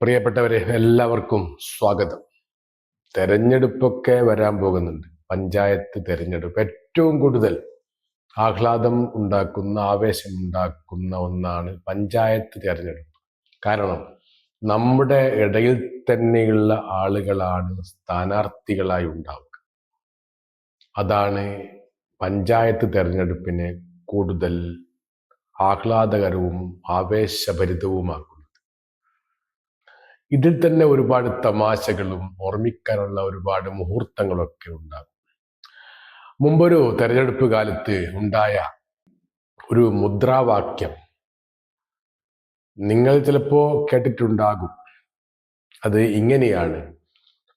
പ്രിയപ്പെട്ടവരെ എല്ലാവർക്കും സ്വാഗതം. തെരഞ്ഞെടുപ്പൊക്കെ വരാൻ പോകുന്നുണ്ട്. പഞ്ചായത്ത് തെരഞ്ഞെടുപ്പ്. ഏറ്റവും കൂടുതൽ ആഹ്ലാദം ഉണ്ടാക്കുന്ന ആവേശം ഉണ്ടാക്കുന്ന ഒന്നാണ് പഞ്ചായത്ത് തെരഞ്ഞെടുപ്പ്. കാരണം നമ്മുടെ ഇടയിൽ തന്നെയുള്ള ആളുകളാണ് സ്ഥാനാർത്ഥികളായി ഉണ്ടാവുക. അതാണ് പഞ്ചായത്ത് തെരഞ്ഞെടുപ്പിനെ കൂടുതൽ ആഹ്ലാദകരവും ആവേശഭരിതവുമാക്കുന്നത്. ഇതിൽ തന്നെ ഒരുപാട് തമാശകളും ഓർമ്മിക്കാനുള്ള ഒരുപാട് മുഹൂർത്തങ്ങളൊക്കെ ഉണ്ടാകും. മുമ്പൊരു തെരഞ്ഞെടുപ്പ് കാലത്ത് ഉണ്ടായ ഒരു മുദ്രാവാക്യം നിങ്ങൾ ചിലപ്പോ കേട്ടിട്ടുണ്ടാകും. അത് ഇങ്ങനെയാണ്.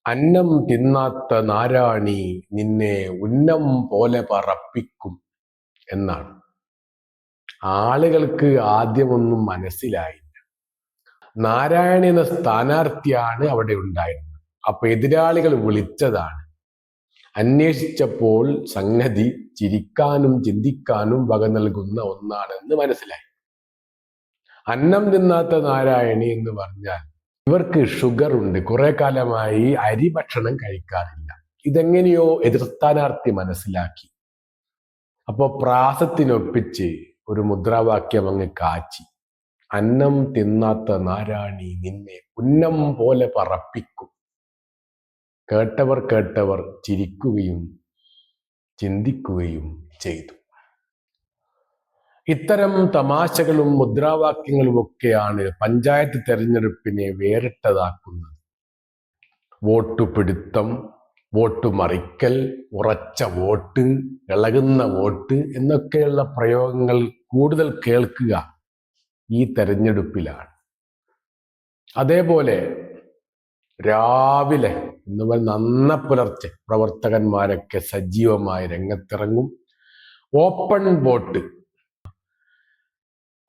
അന്നം തിന്നാത്ത നാരാണി നിന്നെ ഉന്നം പോലെ പറപ്പിക്കും എന്നാണ്. ആളുകൾക്ക് ആദ്യമൊന്നും മനസ്സിലായില്ല. നാരായണി എന്ന സ്ഥാനാർത്ഥിയാണ് അവിടെ ഉണ്ടായിരുന്നത്. അപ്പൊ എതിരാളികൾ വിളിച്ചതാണ്. അന്വേഷിച്ചപ്പോൾ സംഗതി ചിരിക്കാനും ചിന്തിക്കാനും വക നൽകുന്ന ഒന്നാണെന്ന് മനസ്സിലായി. അന്നം തിന്നാത്ത നാരായണി എന്ന് പറഞ്ഞാൽ ഇവർക്ക് ഷുഗർ ഉണ്ട്. കുറെ കാലമായി അരി ഭക്ഷണം കഴിക്കാറില്ല. ഇതെങ്ങനെയോ എതിർ സ്ഥാനാർത്ഥി മനസ്സിലാക്കി. അപ്പോ പ്രാസത്തിനൊപ്പിച്ച് ഒരു മുദ്രാവാക്യം അങ്ങ് കാച്ചി. അന്നം തിന്നാത്ത നാരായണി നിന്നെ ഉന്നം പോലെ പറപ്പിക്കും. കേട്ടവർ കേട്ടവർ ചിരിക്കുകയും ചിന്തിക്കുകയും ചെയ്തു. ഇത്തരം തമാശകളും മുദ്രാവാക്യങ്ങളും ഒക്കെയാണ് പഞ്ചായത്ത് തെരഞ്ഞെടുപ്പിനെ വേറിട്ടതാക്കുന്നത്. വോട്ടു പിടുത്തം വോട്ട് മറിക്കൽ ഉറച്ച വോട്ട് ഇളകുന്ന വോട്ട് എന്നൊക്കെയുള്ള പ്രയോഗങ്ങൾ കൂടുതൽ കേൾക്കുക ഈ തെരഞ്ഞെടുപ്പിലാണ്. അതേപോലെ രാവിലെ ഇന്ന് നന്ന പുലർച്ചെ പ്രവർത്തകന്മാരൊക്കെ സജീവമായി രംഗത്തിറങ്ങും. Open vote.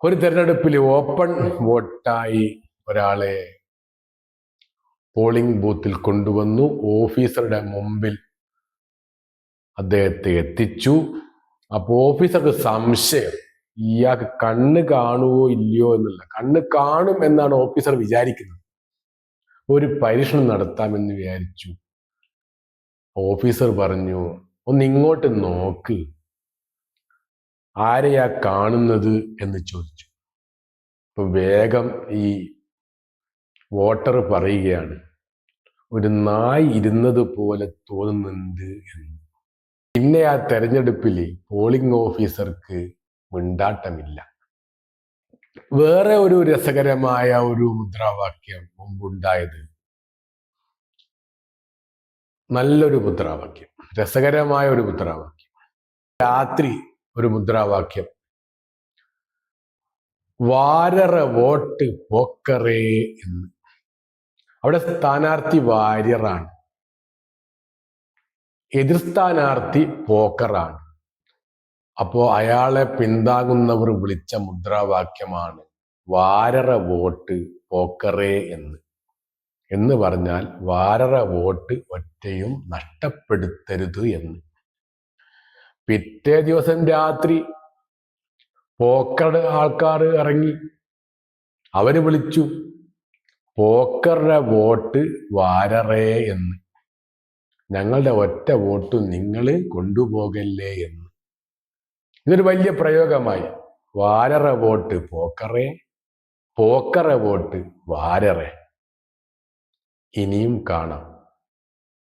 ഒരു തെരഞ്ഞെടുപ്പിൽ ഓപ്പൺ വോട്ടായി ഒരാളെ പോളിംഗ് ബൂത്തിൽ കൊണ്ടുവന്നു. ഓഫീസറുടെ മുമ്പിൽ അദ്ദേഹത്തെ എത്തിച്ചു. അപ്പോൾ ഓഫീസർക്ക് സംശയം. ഇയാൾക്ക് കണ്ണ് കാണുവോ ഇല്ലയോ എന്നല്ല. കണ്ണ് കാണും എന്നാണ് ഓഫീസർ വിചാരിക്കുന്നത്. ഒരു പരീക്ഷണം നടത്താമെന്ന് വിചാരിച്ചു. ഓഫീസർ പറഞ്ഞു ഒന്ന് ഇങ്ങോട്ട് നോക്ക്. ആരെയാ കാണുന്നത്? എന്ന് ചോദിച്ചു. അപ്പൊ വേഗം ഈ വോട്ടർ പറയുകയാണ് ഒരു നായ് ഇരുന്നത് പോലെ തോന്നുന്നുണ്ട് എന്ന്. പിന്നെ ആ തെരഞ്ഞെടുപ്പിൽ പോളിംഗ് ഓഫീസർക്ക് മിണ്ടാട്ടമില്ല. വേറെ ഒരു രസകരമായ ഒരു മുദ്രാവാക്യം മുമ്പുണ്ടായത്. നല്ലൊരു മുദ്രാവാക്യം. രസകരമായ ഒരു മുദ്രാവാക്യം. രാത്രി ഒരു മുദ്രാവാക്യം. വാരറ വോട്ട് പോക്കറേ എന്ന്. അവിടെ സ്ഥാനാർത്ഥി വാര്യറാണ്. എതിർ സ്ഥാനാർത്ഥി പോക്കറാണ്. അപ്പോ അയാളെ പിന്താകുന്നവർ വിളിച്ച മുദ്രാവാക്യമാണ് വാരറ വോട്ട് പോക്കറേ എന്ന്. എന്ന് പറഞ്ഞാൽ വാരറ വോട്ട് ഒറ്റയും നഷ്ടപ്പെടുത്തരുത് എന്ന്. പിറ്റേ ദിവസം രാത്രി പോക്കറുടെ ആൾക്കാർ ഇറങ്ങി. അവർ വിളിച്ചു പോക്കറുടെ വോട്ട് വാരറേ എന്ന്. ഞങ്ങളുടെ ഒറ്റ വോട്ട് നിങ്ങൾ കൊണ്ടുപോകല്ലേ എന്ന്. ഇതൊരു വലിയ പ്രയോഗമായി. വാരറ വോട്ട് പോക്കറേ പോക്കറ വോട്ട് വാരറേ ഇനിയും കാണാം.